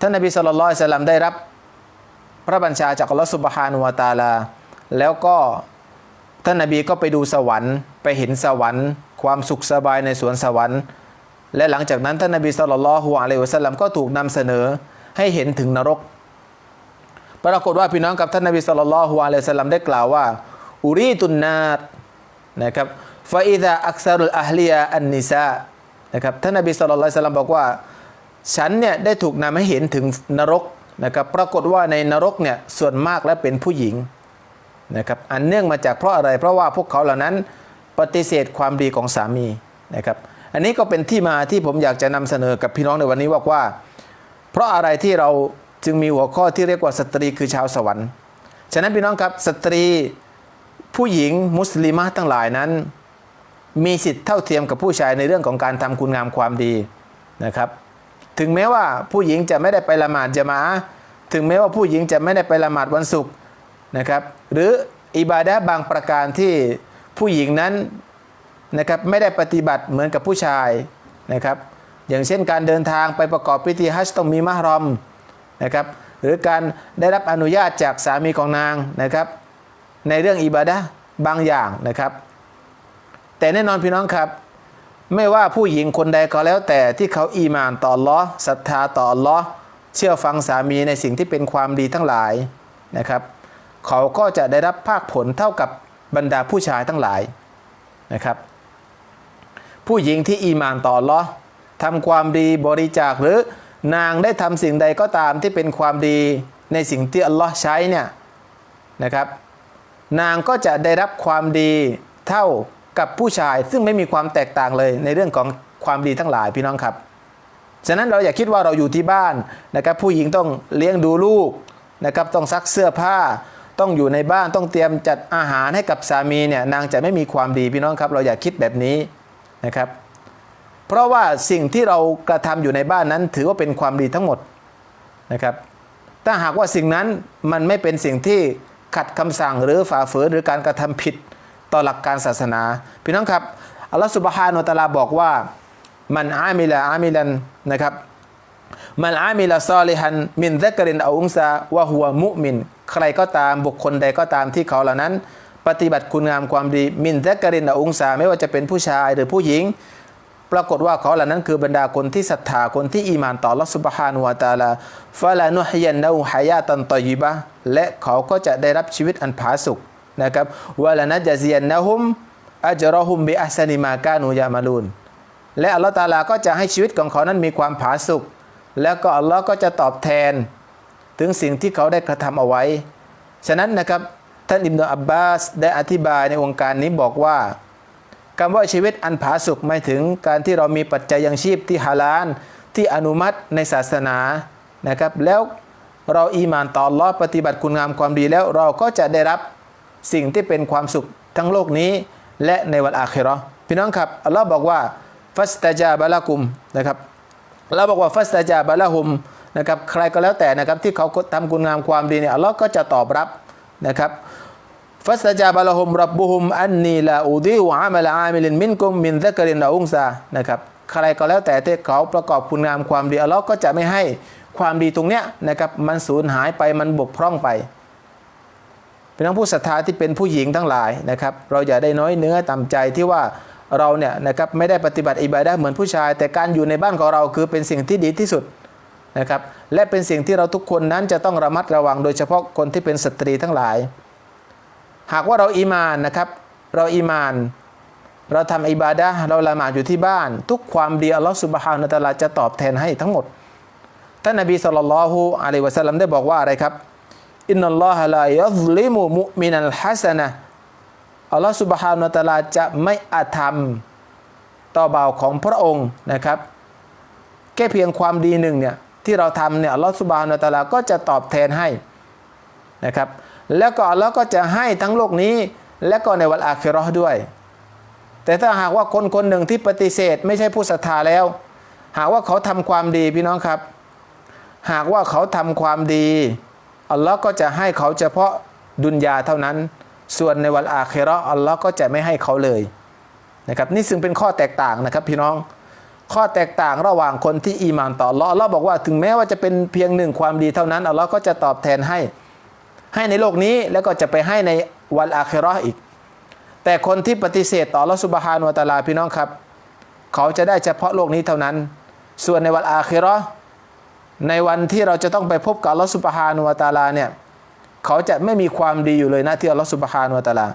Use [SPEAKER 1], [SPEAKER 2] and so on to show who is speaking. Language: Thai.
[SPEAKER 1] ท่านนบีสุลต่านสลัมได้รับพระบัญชาจากอัลลอฮฺสุบฮานุวะตาลา แล้วก็ท่านนบีก็ไปดูสวรรค์ ไปเห็นสวรรค์ ความสุขสบายในสวนสวรรค์ และหลังจากนั้นท่านนบีสุลต่านฮ์อะลัยวะสัลลัมก็ถูกนำเสนอให้เห็นถึงนรก ปรากฏว่าพี่น้องกับท่านนบีสุลต่านฮ์อะลัยวะสัลลัมได้กล่าวว่าอุรีตุนนาตนะครับฟาอิดะอักซารุลอัฮลียาอันนิซานะครับท่านนบีสุลต่านซัลลัมบอกว่า ฉันเนี่ยได้ถูกนำให้เห็นถึงนรกนะครับปรากฏว่าในนรกเนี่ยส่วนมากแล้วเป็นผู้หญิงนะครับอันเนื่องมาจากเพราะอะไรเพราะว่าพวกเขาเหล่านั้นปฏิเสธความดีของสามีนะครับอันนี้ก็เป็นที่มาที่ผมอยากจะนำเสนอกับพี่น้องในวันนี้ว่าว่า เพราะอะไรที่เราจึงมีหัวข้อที่เรียกว่าสตรีคือชาวสวรรค์ฉะนั้นพี่น้องครับสตรีผู้หญิงมุสลิมะทั้งหลายนั้น มีสิทธิ์เท่าเทียมกับผู้ชายในเรื่องของการทำคุณงามความดีนะครับ ถึงแม้ว่าผู้หญิงจะไม่ได้ไปละหมาดจะมา ถึงแม้ว่าผู้หญิงจะไม่ได้ไปละหมาดวันศุกร์นะครับ หรืออิบาดะบางประการที่ผู้หญิงนั้นนะครับไม่ได้ปฏิบัติเหมือนกับผู้ชายนะครับ อย่างเช่นการเดินทางไปประกอบพิธีฮัจญ์ต้องมีมะฮรอมนะครับ หรือการได้รับอนุญาตจากสามีของนางนะครับ ในเรื่องอิบาดะบางอย่างนะครับ แต่แน่นอนพี่น้องครับ ไม่ว่าผู้หญิงคนใดก็แล้วแต่ที่เขาอีหมานต่อลอศรัทธาต่อลอเชื่อฟังสามีในสิ่งที่เป็นความดีทั้งหลายนะครับ เขาก็จะได้รับภาคผลเท่ากับบรรดาผู้ชายทั้งหลายนะครับ ผู้หญิงที่อีหมานต่อลอทำความดีบริจาคหรือนางได้ทำสิ่งใดก็ตามที่เป็นความดีในสิ่งที่อัลลอฮ์ใช้เนี่ยนะครับ นางก็จะได้รับความดีเท่า กับผู้ชายซึ่งไม่มีความแตกต่างเลยในเรื่องของความดีทั้งหลายพี่น้องครับ ฉะนั้นเราอย่าคิดว่าเราอยู่ที่บ้านนะครับผู้หญิงต้องเลี้ยงดูลูกนะครับต้องซักเสื้อผ้า ต้องอยู่ในบ้านต้องเตรียมจัดอาหารให้กับสามีเนี่ยนางจะไม่มีความดีพี่น้องครับ เราอย่าคิดแบบนี้นะครับ เพราะว่าสิ่งที่เรากระทำอยู่ในบ้านนั้น ถือว่าเป็นความดีทั้งหมดนะครับถ้าหากว่าสิ่งนั้นมันไม่เป็นสิ่งที่ขัดคำสั่งหรือฝ่าฝืนหรือการกระทำผิด ต่อหลักการศาสนา พี่น้องครับอัลลอฮฺสุบฮานุตะลาบอกว่ามันอามิลาอามิลันนะครับมันอามิลาซอลิฮันมินซักรินอาอุงซาวะฮัวมุมิน ใครก็ตามบุคคลใดก็ตามที่เขาเหล่านั้น ปฏิบัติคุณงามความดีมินซักรินอาอุงซาไม่ว่าจะเป็นผู้ชายหรือผู้หญิง ปรากฏว่าเขาเหล่านั้นคือบรรดาคนที่ศรัทธาคนที่อีมานต่อลอสุบฮานุวาตาลาฟาลานุฮยันนาฮายาตันตอยิบะและเขาก็จะได้รับชีวิตอันผาสุก นะครับวะลานะจาซียนนะฮุมอัจรอฮุมบิอัสนิมากานูยามาลูนและอัลลอฮฺตาลาก็จะให้ชีวิตของเขานั้นมีความผาสุกแล้วก็อัลลอฮ์ก็จะตอบแทน ถึงสิ่งที่เขาได้กระทำเอาไว้ ฉะนั้นนะครับท่านอิบนุอับบาสได้อธิบายในวงการนี้บอกว่าคำว่าชีวิตอันผาสุกหมายถึงการที่เรามีปัจจัยยังชีพที่ฮาลาลที่อนุมัติในศาสนานะครับ แล้วเราอีหมานต่ออัลลอฮ์ปฏิบัติคุณงามความดีแล้วเราก็จะได้รับ สิ่งที่เป็นความสุขทั้งโลกนี้ และในวันอาคิราะห์พี่น้องครับอัลลอฮ์บอกว่าฟัสตาจาบะละกุมนะครับอัลลอฮ์บอกว่าฟัสตาจาบะละฮุมนะครับใครก็แล้วแต่นะครับที่เขาทำคุณงามความดีเนี่ยอัลลอฮ์ก็จะตอบรับนะครับฟัสตจาบะละฮุมรับบุฮุมอันนีลาอูดีวะอามัลาอามิลินมินกุมมินซักรินอาอุงซานะครับใครก็แล้วแต่ที่เขาประกอบคุณงามความดีอัลลอฮ์ก็จะไม่ให้ความดีตรงเนี้ยนะครับมันสูญหายไปมันบกพร่องไป เป็นทั้งผู้ศรัทธาที่เป็นผู้หญิงทั้งหลายนะครับ เราอย่าได้น้อยเนื้อต่ำใจที่ว่าเราเนี่ยนะครับไม่ได้ปฏิบัติอิบาดะห์เหมือนผู้ชาย แต่การอยู่ในบ้านของเราคือเป็นสิ่งที่ดีที่สุดนะครับ และเป็นสิ่งที่เราทุกคนนั้นจะต้องระมัดระวัง โดยเฉพาะคนที่เป็นสตรีทั้งหลาย หากว่าเราอีมานนะครับ เราอีมาน เราทำอิบาดะเราละหมาดอยู่ที่บ้าน ทุกความดีอัลลอฮฺสุบฮานะตะอาลาจะตอบแทนให้ทั้งหมด ท่านนบีสุลต่านละฮุอะลัยวะสัลลัมได้บอกว่าอะไรครับ อินนัลลอฮะลายัซลิมุมุมินัลฮัสนะอัลลอฮฺสุบฮานะตะอาลาจะไม่อาธรรม ต่อบ่าวของพระองค์นะครับ แค่เพียงความดีหนึ่งเนี่ยที่เราทำเนี่ยอัลลอฮฺสุบฮานะตะอาลาก็จะตอบแทนให้นะครับ แล้วก็อัลลอฮ์ก็จะให้ทั้งโลกนี้ และก็ในวันอาคิราะห์ด้วย แต่ถ้าหากว่าคนคนหนึ่งที่ปฏิเสธ ไม่ใช่ผู้ศรัทธาแล้ว หากว่าเขาทำความดีพี่น้องครับ หากว่าเขาทำความดี อัลลอฮ์ก็จะให้เขาเฉพาะดุนยาเท่านั้น ส่วนในวันอาคิเราะอัลลอฮ์ก็จะไม่ให้เขาเลยนะครับนี่ซึ่งเป็นข้อแตกต่างนะครับพี่น้องข้อแตกต่างระหว่างคนที่อีหมานต่ออัลลอฮ์อัลลอฮ์บอกว่าถึงแม้ว่าจะเป็นเพียงหนึ่งความดีเท่านั้นอัลลอฮ์ก็จะตอบแทนให้ ให้ในโลกนี้แล้วก็จะไปให้ในวันอาคราะอีก แต่คนที่ปฏิเสธต่ออัลลอฮ์สุบฮานุวะตาลาพี่น้องครับ เขาจะได้เฉพาะโลกนี้เท่านั้น ส่วนในวันอาคราะ ในวันที่เราจะต้องไปพบกับลอสุบฮานุวะตาลาเนี่ย เขาจะไม่มีความดีอยู่เลยนะที่ลอสุบฮานุวะตาลา